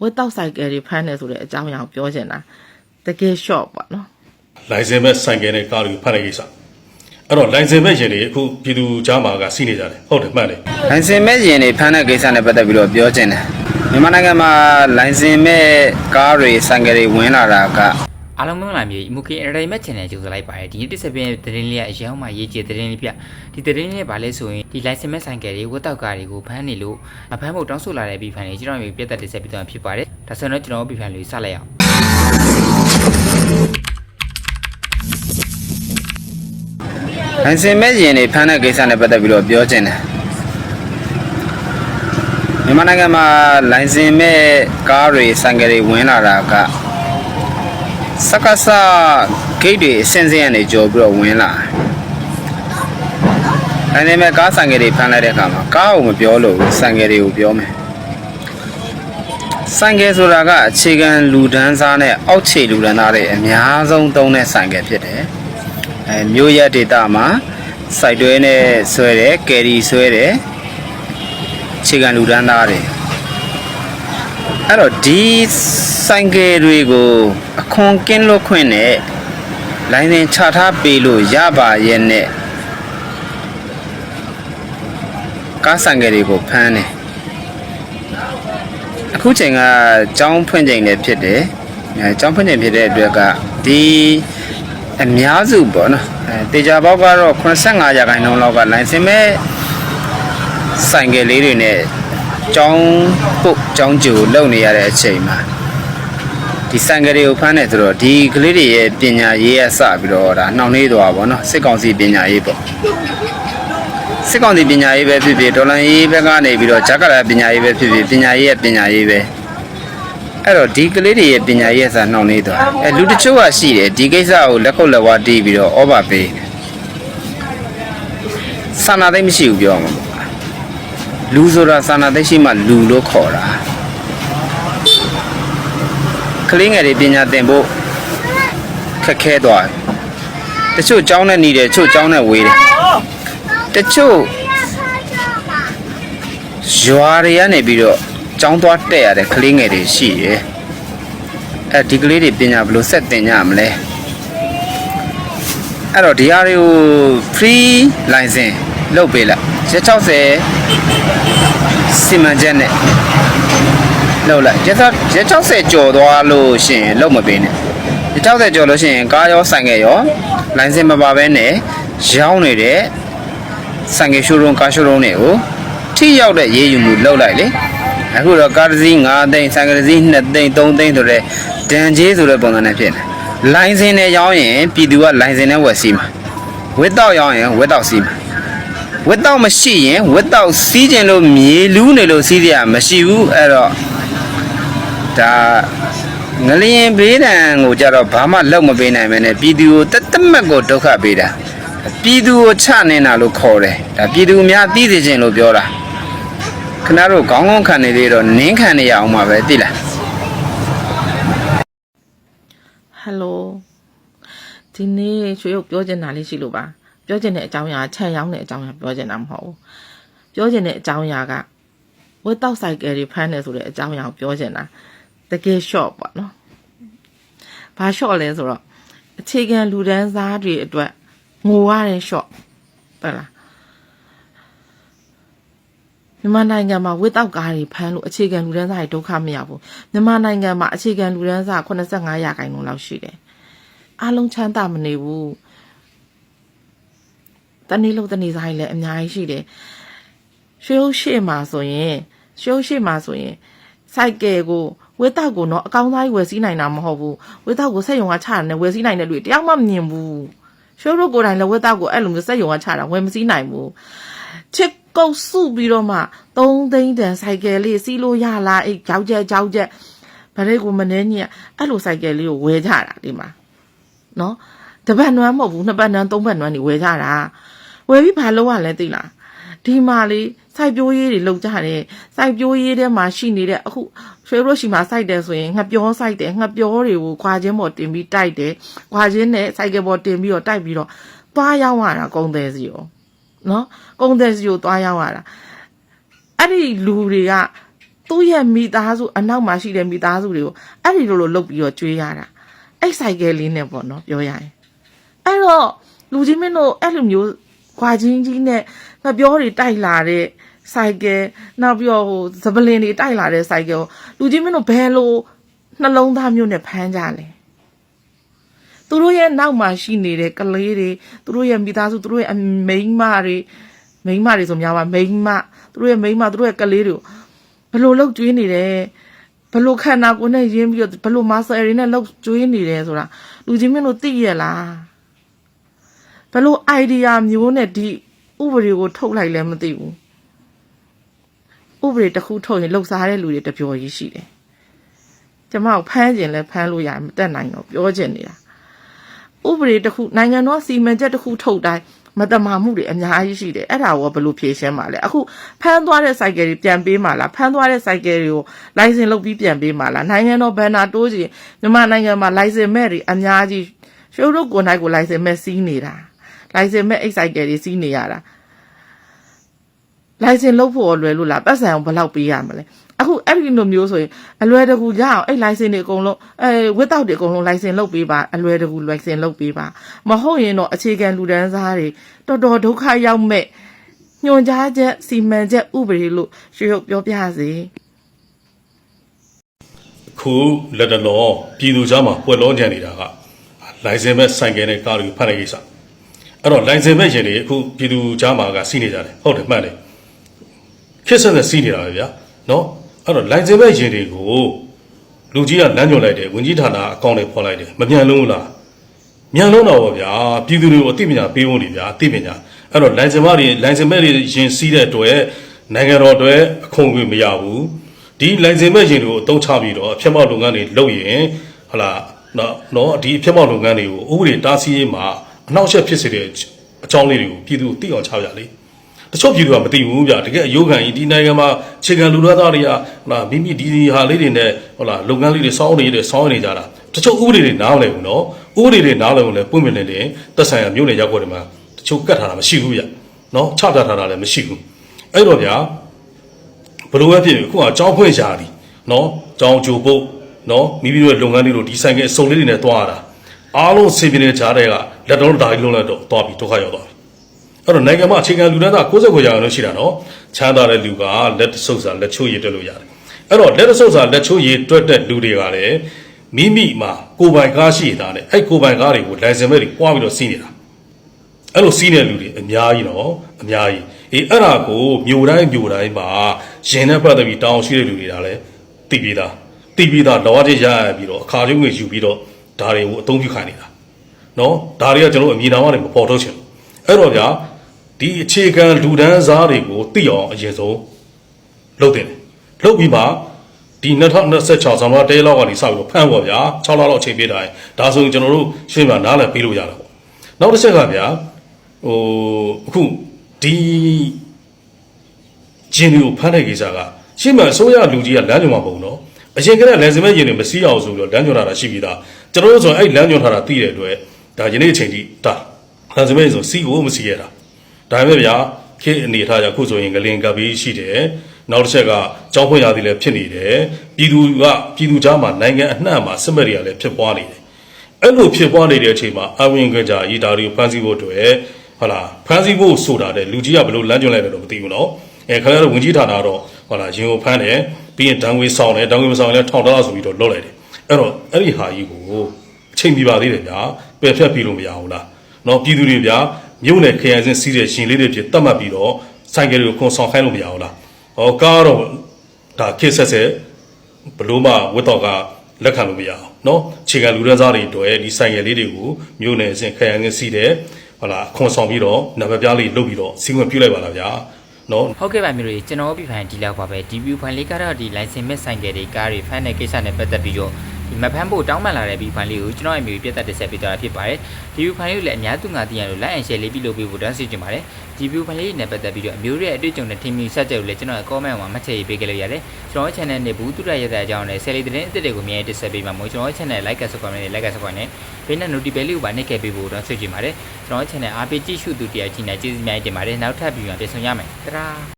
ဝက်တောက်ဆိုင်ကယ်တွေဖမ်းတယ်ဆိုတဲ့အကြောင်းအရာကိုပြောချင်တာတကယ် short ပေါ့နော်လိုင်စင်မဲ့ဆိုင်ကယ်နဲ့ကားတွေဖမ်းတဲ့ကိစ္စအဲ့တော့လိုင်စင်မဲ့ရင်တွေအခုပြည်သူကြားမှာကစီးနေကြတယ်ဟုတ်တယ်မှန်တယ်လိုင်စင်မဲ့ရင်တွေဖမ်းတဲ့ကိစ္စနဲ့ပတ်သက်ပြီးတော့ပြောချင်တယ်မြန်မာနိုင်ငံမှာလိုင်စင်မဲ့ကားတွေဆိုင်ကယ်တွေဝင်လာတာက အားလုံးမင်္ဂလာမြေ Imuki Entertainment Channel ကြိုဆိုလိုက်ပါတယ်ဒီနေ့တစ်ဆက်ပြင်းသတင်းလေးကအရင်မှရေးကြည့်သတင်းလေးပြဒီသတင်းလေးပါလဲဆိုရင်ဒီ license မဲ့ဆိုင်ကယ်တွေဝတ်တောက်ကားတွေကိုဖမ်းနေလို့မဖမ်းဖို့တောင်းဆိုလာတဲ့ပြည်ဖန်တွေကျွန်တော်မျိုးပြတ်သက်တစ်ဆက်ပြီးတော့ဖြစ်ပါတယ်ဒါဆိုတော့ကျွန်တော်ပြည်ဖန်လေးစလိုက်အောင်လိုင်စင်မဲ့ရင်တွေဖမ်းတဲ့ကိစ္စနဲ့ပတ်သက်ပြီးတော့ပြောချင်တယ်မြန်မာနိုင်ငံမှာလိုင်စင်မဲ့ကားတွေဆိုင်ကယ်တွေဝင်လာတာက စက္ကစဂိတ်တွေအစင်းစင်းကနေကြော်ပြီးတော့ဝင်လာတယ်လိုင်စင်မဲ့ကားဆိုင်ကယ်တွေဖမ်းလိုက်တဲ့အခါမှာကားကိုမပြောလို့ဘူးဆိုင်ကယ်တွေကိုပြောမယ်ဆိုင်ကယ်ဆိုတာကအခြေခံလူဒန်းစားနဲ့အောက်ခြေလူဒန်းသားတွေအများဆုံးသုံးတဲ့ဆိုင်ကယ်ဖြစ်တယ်အဲမြို့ရက်ဒေတာမှာစိုက်တွဲနဲ့ဆွဲတယ်ကယ်ရီဆွဲတယ်အခြေခံလူဒန်းသားတွေ အဲ့တော့ဒီဆိုင်ကယ်တွေကိုအခွန်ကင်းလွတ်ခွင့်နဲ့လိုင်းစင်ချထားပေးလို့ရပါရဲ့နဲ့ကားဆိုင်ကယ်တွေကိုဖမ်းတယ်အခုချိန်ကကျောင်းဖွင့်ချိန်လည်းဖြစ်တယ်အဲကျောင်းဖွင့်ချိန်ဖြစ်တဲ့အတွက်ကဒီအများစုပေါ့နော်အဲတေချာဘောက်ကတော့85ရာခိုင်နှုန်းလောက်ကလိုင်စင်မဲ့ဆိုင်ကယ်လေးတွေနဲ့ ကျောင်းပုတ်ကျောင်းကျူလုံနေရတဲ့အချိန်မှာဒီဆိုင်ကယ်တွေကိုဖမ်းတယ်ဆိုတော့ဒီကလေးတွေရဲ့ပညာရေးရစပြီးတော့ဒါနှောင့်နှေးသွားပါဘောနော်စစ်ကောင်စီပညာရေးပေါ့စစ်ကောင်စီပညာရေးပဲဖြစ်ဖြစ်ဒေါ်လာရေးဘက်ကနေပြီးတော့ဂျက်ကရာပညာရေးပဲဖြစ်ဖြစ်ပညာရေးရဲ့ပညာရေးပဲအဲ့တော့ဒီကလေးတွေရဲ့ပညာရေးစာနှောင့်နေသွားအဲလူတချို့ကရှိတယ်ဒီကိစ္စကိုလက်ခုပ်လက်ဝါးတီးပြီးတော့ဩဘာပေးတယ်စာနာသိမ့်မရှိဘူးပြောမှာပေါ့ လူဆိုတာစာနာသိမ့်ရှိမှလူလို့ခေါ်တာကလေးငယ်တွေပညာသင်ဖို့ခက်ခဲသွားတယ်တချို့ကျောင်းနဲ့နေတယ်တချို့ကျောင်းနဲ့ဝေးတယ်တချို့ရွာတွေကနေပြီးတော့ကျောင်းသွားတက်ရတဲ့ကလေးငယ်တွေရှိတယ်အဲဒီကလေးတွေပညာဘယ်လိုဆက်တင်ကြမလဲအဲ့တော့ဒီဟာတွေကို free license လုပ်ပေးလိုက် ရက်60စီမံချက်နဲ့လုပ်လိုက်ရက်ရက်60ကျော်သွားလို့ရှိရင်လုပ်မပေးနဲ့ရက်60ကျော်လို့ရှိရင်ကားရောဆိုင်ကယ်ရော license မပါဘဲနဲ့ရောင်းနေတဲ့ဆိုင်ကယ်ရှိုးရုံးကားရှိုးရုံးတွေကိုထိရောက်တဲ့ရေးယူမှုလုပ်လိုက်လေအခုတော့ကားတစ်စီး9သိန်းဆိုင်ကယ်တစ်စီး2သိန်း3သိန်းဆိုတဲ့ဒဏ်ကြေးဆိုတဲ့ပုံစံနဲ့ဖြစ်နေလိုင်စင်နဲ့ရောင်းရင်ပြည်သူကလိုင်စင်နဲ့ဝယ်စီမှာဝက်တော့ရောင်းရင်ဝက်တော့စီမှာ ဝက်တော့မရှိရင်ဝက်တော့စီးကျင်လို့မြေလူးနေလို့စီးရမရှိဘူးအဲ့တော့ဒါငလျင်ဘေးဒဏ်ကိုကြတော့ဘာမှလောက်မပေးနိုင်မနဲ့ပြည်သူကိုတသက်မက်ကိုဒုက္ခပေးတာပြည်သူကိုချနေတာလို့ခေါ်တယ်ဒါပြည်သူများသိစေခြင်းလို့ပြောတာခဏတို့ခေါင်းကုန်းခံနေသေးတော့နင်းခံနေရအောင်ပါပဲသိလားဟယ်လိုဒီနေ့ရွှေရုပ်ပြောချင်တာလေးရှိလို့ပါ ပြောချင်တဲ့အကြောင်းအရာခြံရောင်းတဲ့အကြောင်းအရာပြောချင်တာမဟုတ်ဘူးပြောချင်တဲ့အကြောင်းအရာကဝက်တောက်ဆိုင်ကယ်တွေဖမ်းတယ်ဆိုတဲ့အကြောင်းအရာကိုပြောချင်တာတကယ် short ပေါ့နော်ဘာ short လဲဆိုတော့အခြေခံလူဒန်းစားတွေအတွက်ငိုရတဲ့ short ဟုတ်လားမြန်မာနိုင်ငံမှာဝက်တောက်ကားတွေဖမ်းလို့အခြေခံလူဒန်းစားတွေဒုက္ခမရောက်ဘူးမြန်မာနိုင်ငံမှာအခြေခံလူဒန်းစား85ရာခိုင်နှုန်းလောက်ရှိတယ်အားလုံးချမ်းသာမနေဘူး တနေ့လို့တနေ့စားကြီးလည်းအများကြီးရှိတယ်ရွှေဟုတ်ရှိမှာဆိုရင်ရွှေဟုတ်ရှိမှာဆိုရင်စိုက်ကယ်ကိုဝက်တောက်ကိုတော့အကောင်းသားကြီးဝယ်စည်းနိုင်တာမဟုတ်ဘူးဝက်တောက်ကိုဆက်ယုံကချတာနဲ့ဝယ်စည်းနိုင်တဲ့လူတွေတယောက်မှမမြင်ဘူးရွှေတို့ကိုယ်တိုင်လည်းဝက်တောက်ကိုအဲ့လိုမျိုးဆက်ယုံကချတာဝယ်မစည်းနိုင်ဘူးချစ်ကုတ်စုပြီးတော့မှ3သိန်းတန်ဆိုင်ကယ်လေးစီးလို့ရလားအဲ့ကြောက်ကြက်ကြောက်ကြက်ဗရိတ်ကိုမနေညက်အဲ့လိုဆိုင်ကယ်လေးကိုဝယ်ကြတာဒီမှာနော်တပတ်နွမ်းမဟုတ်ဘူးနှစ်ပတ်နွမ်းသုံးပတ်နွမ်းနေဝယ်ကြတာ ဝယ်ပြီးဘာလုပ်ရလဲသိလားဒီမှာလေစိုက်ပျိုးရေးတွေလုပ်ကြတယ်စိုက်ပျိုးရေးထဲမှာရှိနေတဲ့အခုရွှေရိုးရှိမှာစိုက်တယ်ဆိုရင်ငှက်ပြောစိုက်တယ်ငှက်ပြောတွေကိုခွာချင်းပေါ်တင်ပြီးတိုက်တယ်ခွာချင်းနဲ့စိုက်ကယ်ပေါ်တင်ပြီးတော့တိုက်ပြီးတော့သွားရောက်ရတာကုန်တယ်စီရောနော်ကုန်းတဲ့စီကိုသွားရောက်ရတာအဲ့ဒီလူတွေကသူ့ရဲ့မိသားစုအနောက်မှာရှိတဲ့မိသားစုတွေကိုအဲ့ဒီလိုလိုလုပ်ပြီးတော့ကြွေးရတာအဲ့ဆိုင်ကယ်လေးနဲ့ပေါ့နော်ပြောရရင်အဲ့တော့လူကြီးမင်းတို့အဲ့လိုမျိုး ခွာချင်းကြီးနဲ့မပြောတွေတိုက်လာတဲ့ဆိုင်ကယ်နောက်ပြီးတော့ဟိုဇပလင်တွေတိုက်လာတဲ့ဆိုင်ကယ်ကိုလူကြီးမင်းတို့ဘယ်လိုနှလုံးသားမျိုးနဲ့ဖမ်းကြလဲသူတို့ရဲ့နောက်မှာရှိနေတဲ့ကလေးတွေသူတို့ရဲ့မိသားစုသူတို့ရဲ့အမိန်းမတွေမိန်းမတွေဆိုများပါမိန်းမသူတို့ရဲ့မိန်းမသူတို့ရဲ့ကလေးတွေကိုဘလို့လောက်ကျွေးနေတယ်ဘလို့ခန္ဓာကိုယ်နဲ့ရင်းပြီးတော့ဘလို့မဆယ်ရီနဲ့လောက်ကျွေးနေတယ်ဆိုတာလူချင်းမင်းတို့သိရလား ဘလို့ idea မျိုးနဲ့ဒီဥပဒေကိုထုတ်လိုက်လဲမသိဘူးဥပဒေတစ်ခုထုတ်ရင်လှုပ်ရှားတဲ့လူတွေတပြောကြီးရှိတယ်ကျမကိုဖမ်းကျင်လဲဖမ်းလို့ရတယ်မတက်နိုင်တော့ပြောချင်နေတာဥပဒေတစ်ခုနိုင်ငံတော်စီမံချက်တစ်ခုထုတ်တိုင်းမတမာမှုတွေအများကြီးရှိတယ်အဲ့ဒါကိုဘယ်လိုဖြေရှင်းမှာလဲအခုဖမ်းသွားတဲ့ cycle တွေပြန်ပေးမှာလားဖမ်းသွားတဲ့ cycle တွေကို license လုပ်ပြီးပြန်ပေးမှာလားနိုင်ငံတော်ဘန်နာတိုးစီမြန်မာနိုင်ငံမှာ license မဲ့တွေအများကြီးရှိုးတို့ကိုယ်နိုင်ကို license မဲ့စီးနေတာ license မဲ့ X cycle တွေစီးနေရတာ license လုပ်ဖို့လွယ်လို့လားပတ်စံကိုဘယ်လောက်ပေးရမလဲအခုအဲ့ဒီလိုမျိုးဆိုရင်အလွယ်တကူရအောင်အဲ့ license တွေအကုန်လုံးအဲဝက်တောက်တွေအကုန်လုံး license လုပ်ပေးပါအလွယ်တကူ license လုပ်ပေးပါမဟုတ်ရင်တော့အခြေခံလူဒန်းစားတွေတော်တော်ဒုက္ခရောက်မဲ့ညွန်ကြားချက်စီမံချက်ဥပဒေလို့ရွှေရုပ်ပြောပြစေခုလက်တလောပြည်သူကြားမှာပွက်လုံးကြံနေတာကလိုင်စင်မဲ့ဆိုင်ကယ်နဲ့ကားတွေကိုဖမ်းတဲ့ကိစ္စ အဲ့တော့လိုင်စင်မဲ့ရင်တွေအခုပြည်သူကြားမှာကစီးနေကြတယ်ဟုတ်တယ်မှန်တယ်ခက်ဆက်နဲ့စီးနေတာပဲဗျာနော်အဲ့တော့လိုင်စင်မဲ့ရင်တွေကိုလူကြီးကလမ်းညွှန်လိုက်တယ်ဝင်ကြီးဌာနအကောင့်တွေဖော်လိုက်တယ်မမြန်လုံးဘူးလားမြန်လုံးတော့ဗောဗျာပြည်သူတွေကိုအသိပညာပေးဖို့နေဗျာအသိပညာအဲ့တော့လိုင်စင်မတွေလိုင်စင်မဲ့တွေရင်စီးတဲ့အတွက်နိုင်ငံတော်အတွက်အခွင့်အရေးမရဘူးဒီလိုင်စင်မဲ့ရင်တွေကိုအသုံးချပြီးတော့အဖြစ်မောက်လုပ်ငန်းတွေလုပ်ရင်ဟလာနော်နော်ဒီအဖြစ်မောက်လုပ်ငန်းတွေကိုဥပဒေတားဆီးရေးမှာ အနောက်အရှက်ဖြစ်စေတဲ့အကြောင်းလေးတွေကိုပြည်သူသိအောင်ချပြလေတချို့ပြည်သူကမသိဘူးဗျတကယ်အယုံခံကြီးဒီနိုင်ငံမှာခြေခံလူသားတွေကဟလာမိမိဒီဒီဟာလေးတွေနဲ့ဟလာလုပ်ငန်းလေးတွေစောင်းနေတဲ့စောင်းနေကြတာတချို့ဥပဒေတွေနားမလည်ဘူးနော်ဥပဒေတွေနားလည်လို့လည်းပွင့်ပြနေတယ်တက်ဆိုင်ရာမြို့နယ်ရောက်ပေါ်တွေမှာတချို့ကတ်ထားတာမရှိဘူးဗျနော်ချပြထားတာလည်းမရှိဘူးအဲ့တော့ဗျာဘလို့ပဲဖြစ်ဖြစ်အခုကအကြောင်းဖွင့်ရှာသည်နော်ကြောင်းကြိုဖို့နော်မိမိတို့ရဲ့လုပ်ငန်းလေးတို့ဒီဆိုင်ကအစုံလေးတွေနဲ့တွားရတာအားလုံးဆင်ပြေနေတဲ့ကြားတဲ့က လက်တော်ဒါကြီးလုံးလိုက်တော့တွားပြီးဒုက္ခရောက်သွားတယ်အဲ့တော့နိုင်ငံမှာအခြေခံလူတန်းသား69ရာခိုင်နှုန်းရှိတာနော်ချမ်းသာတဲ့လူကလက်ဆုပ်စာလက်ချိုးရည်တွက်လို့ရတယ်အဲ့တော့လက်ဆုပ်စာလက်ချိုးရည်တွက်တဲ့လူတွေကလည်းမိမိမှာကိုယ်ပိုင်ကားရှိတာနဲ့အဲ့ကိုယ်ပိုင်ကားတွေကိုလိုင်စင်မဲ့တွေပွားပြီးတော့စီးနေတာအဲ့လိုစီးတဲ့လူတွေအများကြီးတော့အများကြီးအေးအဲ့ဒါကိုမြို့တိုင်းမြို့တိုင်းမှာရင်နဲ့ပတ်သက်ပြီးတောင်းရှိတဲ့လူတွေကလည်းတည်ပြီးသားတည်ပြီးသားလောကကြီးရရပြီးတော့အခါကျုံးငွေယူပြီးတော့ဒါတွေကိုအသုံးပြုခိုင်းနေတာ နော်ဒါတွေကကျွန်တော်တို့အမြင်တော်ကနေမပေါ်ထုတ်ချင်ဘူးအဲ့တော့ဗျာဒီအခြေခံလူဒန်းစားတွေကိုသိအောင်အရင်ဆုံးလုပ်တင်တယ်လုပ်ပြီးမှဒီ2026ဇန်နဝါရီတဲလောက်ကနေစပြီးတော့ဖမ်းပေါ့ဗျာ6လလောက်အချိန်ပေးတာရင်ဒါဆိုရင်ကျွန်တော်တို့ရှင်းပြနားလည်ပေးလို့ရတာပေါ့နောက်တစ်ချက်ကဗျာဟိုအခုဒီဂျင်းတွေကိုဖမ်းတဲ့ကိစ္စကရှင်းမှအစိုးရလူကြီးကလမ်းညွှန်မှာပုံတော့အရင်ကတည်းကလန်စမဲဂျင်းတွေမစည်းအောင်ဆိုပြီးတော့လမ်းညွှန်ထားတာရှိပြီးသားကျွန်တော်တို့ဆိုရင်အဲ့လမ်းညွှန်ထားတာသိတဲ့အတွက် ဒါယနေ့အချိန်ထိဒါဒါဆိုရင်ဆိုစီကိုမစီရတာဒါပေမဲ့ဗျာခေအနေထားကြောင့်ခုဆိုရင်ကလင်ကပ်ပြီးရှိတယ်နောက်တစ်ချက်ကကြောင်းဖွင့်ရသည်လည်းဖြစ်နေတယ်ပြည်သူကပြည်သူကြားမှာနိုင်ငံအနှံ့မှာစစ်မဲ့တွေကလည်းဖြစ်ပွားနေတယ်အဲ့လိုဖြစ်ပွားနေတဲ့အချိန်မှာအဝင်ကြရည်ဒါတွေကိုဖန်ဆီးဖို့အတွက်ဟလာဖန်ဆီးဖို့ဆိုတာတဲ့လူကြီးကဘလို့လမ်းကျွန်းလိုက်တယ်တော့မသိဘူးနော်အဲခါကျတော့ဝင်ကြီးဌာနတော့ဟလာရင်ကိုဖမ်းတယ်ပြီးရင်ဒဏ်ငွေဆောင်တယ်ဒဏ်ငွေမဆောင်ရင်လည်းထောင်ဒေါ်လာဆိုပြီးတော့လွတ်လိုက်တယ်အဲ့တော့အဲ့ဒီဟာကြီးကို ချိန်ပြီးပါသေးတယ်ဗျာပယ်ဖြတ်ပြီးလို့မရဘူးလားနော်ပြည်သူတွေဗျာမြို့နယ်ခရိုင်စင်းစီးတဲ့ရှင်လေးတွေဖြစ်တတ်မှတ်ပြီးတော့ဆိုင်ကယ်ကိုခွန်ဆောင်ခိုင်းလို့မရဘူးလားဟောကားတော့ဒါခက်ဆက်ဆက်ဘလို့မှဝတ်တော်ကလက်ခံလို့မရအောင်နော်ခြေကလူရစားတွေတွေ့ဒီဆိုင်ရည်လေးတွေကိုမြို့နယ်အဆင့်ခရိုင်အဆင့်စီးတယ်ဟုတ်လားခွန်ဆောင်ပြီးတော့နံပါတ်ပြားလေးလုတ်ပြီးတော့စီဝင်ပြုတ်လိုက်ပါလားဗျာနော်ဟုတ်ကဲ့ပါမျိုးတွေကျွန်တော်ပြဖိုင်ဒီလောက်ပါပဲဒီ view ဖိုင်လေးကတော့ဒီ license မဲ့ဆိုင်ကယ်တွေကားတွေဖမ်းတဲ့ကိစ္စနဲ့ပတ်သက်ပြီးတော့ ဒီမဖမ်းဖို့တောင်းပန်လာတဲ့ view file လေးကိုကျွန်တော်အမျိုးပြတ်သက်တက်ဆက်ပေးသွားတာဖြစ်ပါတယ်ဒီ view file လေးကိုလည်းအများသူငါသိရလို့ like and share လေးပြုလုပ်ပေးဖို့တောင်းဆိုချင်ပါတယ်ဒီ view file လေးနဲ့ပတ်သက်ပြီးတော့အမျိုးရဲ့အတွေ့အကြုံနဲ့ထင်မြင်ဆက်ကြလို့လည်းကျွန်တော် comment မှာမှတ်ချက်ရေးပေးခဲ့လို့ရတယ်ကျွန်တော် channel နဲ့ဘူးတူရရတဲ့အကြောင်းနဲ့ဆယ်လီသတင်းအသစ်တွေကိုအမြဲတက်ဆက်ပေးမှာမို့ကျွန်တော် channel like နဲ့ subscribe နဲ့ like နဲ့ subscribe နဲ့ဘေးနဲ့ notification လေးကိုပါနှိပ်ခဲ့ပေးဖို့တောင်းဆိုချင်ပါတယ်ကျွန်တော် channel အားပေးကြည့်ရှုသူတရားချင်းနဲ့ကျေးဇူးများတင်ပါတယ်နောက်ထပ် view မှာပြန်ဆောင်ရမယ်တရာ